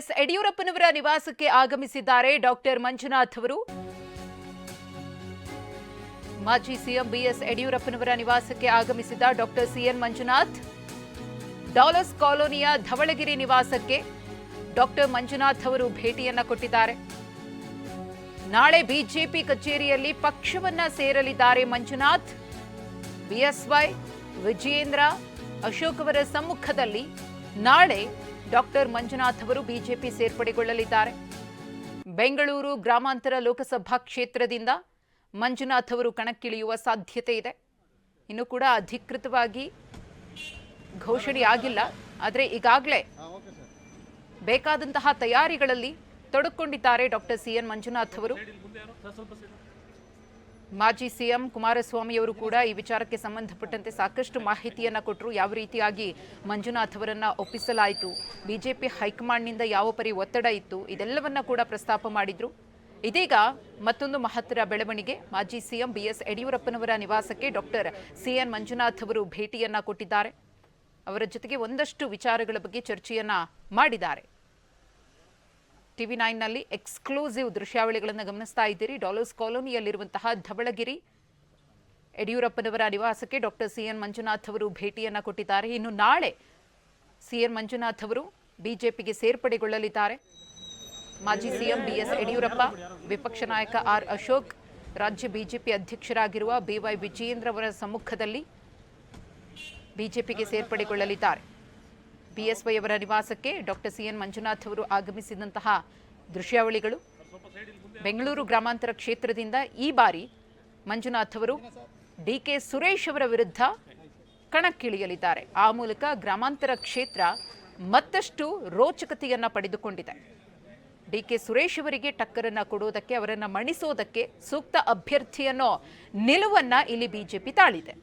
BS ಯಡಿಯೂರಪ್ಪನವರ ನಿವಾಸಕ್ಕೆ ಆಗಮಿಸಿದ್ದಾರೆ ಡಾಕ್ಟರ್ ಮಂಜುನಾಥ್ ಅವರು. ಮಾಜಿ ಸಿಎಂ ಬಿಎಸ್ ಯಡಿಯೂರಪ್ಪನವರ ನಿವಾಸಕ್ಕೆ ಆಗಮಿಸಿದ ಡಾಕ್ಟರ್ ಸಿಎನ್ ಮಂಜುನಾಥ್. ಡಾಲರ್ಸ್ ಕಾಲೋನಿಯ ಧವಳಗಿರಿ ನಿವಾಸಕ್ಕೆ ಡಾಕ್ಟರ್ ಮಂಜುನಾಥ್ ಅವರು ಭೇಟಿಯನ್ನ ಕೊಟ್ಟಿದ್ದಾರೆ. ನಾಳೆ ಬಿಜೆಪಿ ಕಚೇರಿಯಲ್ಲಿ ಪಕ್ಷವನ್ನ ಸೇರಲಿದ್ದಾರೆ ಮಂಜುನಾಥ್. ಬಿಎಸ್ವೈ, ವಿಜಯೇಂದ್ರ, ಅಶೋಕ್ ಅವರ ಸಮ್ಮುಖದಲ್ಲಿ ನಾಳೆ ಡಾಕ್ಟರ್ ಮಂಜುನಾಥ್ ಅವರು ಬಿಜೆಪಿ ಸೇರ್ಪಡೆಗೊಳ್ಳಲಿದ್ದಾರೆ. ಬೆಂಗಳೂರು ಗ್ರಾಮಾಂತರ ಲೋಕಸಭಾ ಕ್ಷೇತ್ರದಿಂದ ಮಂಜುನಾಥ್ ಅವರು ಕಣಕ್ಕಿಳಿಯುವ ಸಾಧ್ಯತೆ ಇದೆ. ಇನ್ನು ಕೂಡ ಅಧಿಕೃತವಾಗಿ ಘೋಷಣೆ ಆಗಿಲ್ಲ. ಆದರೆ ಈಗಾಗಲೇ ಬೇಕಾದಂತಹ ತಯಾರಿಗಳಲ್ಲಿ ತೊಡಕೊಂಡಿದ್ದಾರೆ ಡಾಕ್ಟರ್ ಸಿ ಎನ್ ಮಂಜುನಾಥ್ ಅವರು. ಮಾಜಿ ಸಿಎಂ ಕುಮಾರಸ್ವಾಮಿಯವರು ಕೂಡ ಈ ವಿಚಾರಕ್ಕೆ ಸಂಬಂಧಪಟ್ಟಂತೆ ಸಾಕಷ್ಟು ಮಾಹಿತಿಯನ್ನು ಕೊಟ್ಟರು ಯಾವ ರೀತಿಯಾಗಿ ಮಂಜುನಾಥ್ ಅವರನ್ನು ಒಪ್ಪಿಸಲಾಯಿತು? ಬಿಜೆಪಿ ಹೈಕಮಾಂಡ್ನಿಂದ ಯಾವ ಪರಿ ಒತ್ತಡ ಇತ್ತು? ಇದೆಲ್ಲವನ್ನ ಕೂಡ ಪ್ರಸ್ತಾಪ ಮಾಡಿದ್ರು. ಇದೀಗ ಮತ್ತೊಂದು ಮಹತ್ತರ ಬೆಳವಣಿಗೆ. ಮಾಜಿ ಸಿಎಂ ಬಿಎಸ್ ಯಡಿಯೂರಪ್ಪನವರ ನಿವಾಸಕ್ಕೆ ಡಾಕ್ಟರ್ ಸಿಎನ್ ಮಂಜುನಾಥ್ ಅವರು ಭೇಟಿಯನ್ನ ಕೊಟ್ಟಿದ್ದಾರೆ. ಅವರ ಜೊತೆಗೆ ಒಂದಷ್ಟು ವಿಚಾರಗಳ ಬಗ್ಗೆ ಚರ್ಚೆಯನ್ನ ಮಾಡಿದ್ದಾರೆ. ಟಿವಿ ನೈನ್ನಲ್ಲಿ ಎಕ್ಸ್ಕ್ಲೂಸಿವ್ ದೃಶ್ಯಾವಳಿಗಳನ್ನು ಗಮನಿಸ್ತಾ ಇದ್ದೀರಿ. ಡಾಲರ್ಸ್ ಕಾಲೋನಿಯಲ್ಲಿರುವಂತಹ ಧವಳಗಿರಿ ಯಡಿಯೂರಪ್ಪನವರ ನಿವಾಸಕ್ಕೆ ಡಾಕ್ಟರ್ ಸಿ ಎನ್ ಮಂಜುನಾಥ್ ಅವರು ಭೇಟಿಯನ್ನ ಕೊಟ್ಟಿದ್ದಾರೆ. ಇನ್ನು ನಾಳೆ ಸಿ ಎನ್ ಮಂಜುನಾಥ್ ಅವರು ಬಿಜೆಪಿಗೆ ಸೇರ್ಪಡೆಗೊಳ್ಳಲಿದ್ದಾರೆ. ಮಾಜಿ ಸಿಎಂ ಬಿಎಸ್ ಯಡಿಯೂರಪ್ಪ, ವಿಪಕ್ಷ ನಾಯಕ ಆರ್ ಅಶೋಕ್, ರಾಜ್ಯ ಬಿಜೆಪಿ ಅಧ್ಯಕ್ಷರಾಗಿರುವ ಬಿವೈ ವಿಜಯೇಂದ್ರ ಅವರ ಸಮ್ಮುಖದಲ್ಲಿ ಬಿಜೆಪಿಗೆ ಸೇರ್ಪಡೆಗೊಳ್ಳಲಿದ್ದಾರೆ. ಬಿಎಸ್ವೈ ಅವರ ನಿವಾಸಕ್ಕೆ ಡಾಕ್ಟರ್ ಸಿಎನ್ ಮಂಜುನಾಥ್ ಅವರು ಆಗಮಿಸಿದಂತಹ ದೃಶ್ಯಾವಳಿಗಳು. ಬೆಂಗಳೂರು ಗ್ರಾಮಾಂತರ ಕ್ಷೇತ್ರದಿಂದ ಈ ಬಾರಿ ಮಂಜುನಾಥ್ ಅವರು ಡಿಕೆ ಸುರೇಶ್ ಅವರ ವಿರುದ್ಧ ಕಣಕ್ಕಿಳಿಯಲಿದ್ದಾರೆ. ಆ ಮೂಲಕ ಗ್ರಾಮಾಂತರ ಕ್ಷೇತ್ರ ಮತ್ತಷ್ಟು ರೋಚಕತೆಯನ್ನು ಪಡೆದುಕೊಂಡಿದೆ. ಡಿಕೆ ಸುರೇಶ್ ಅವರಿಗೆ ಟಕ್ಕರನ್ನು ಕೊಡುವುದಕ್ಕೆ ಅವರನ್ನು ಮಣಿಸೋದಕ್ಕೆ ಸೂಕ್ತ ಅಭ್ಯರ್ಥಿ ನಿಲುವನ್ನು ನಿಲುವನ್ನ ಇಲ್ಲಿ ಬಿಜೆಪಿ ತಾಳಿದೆ.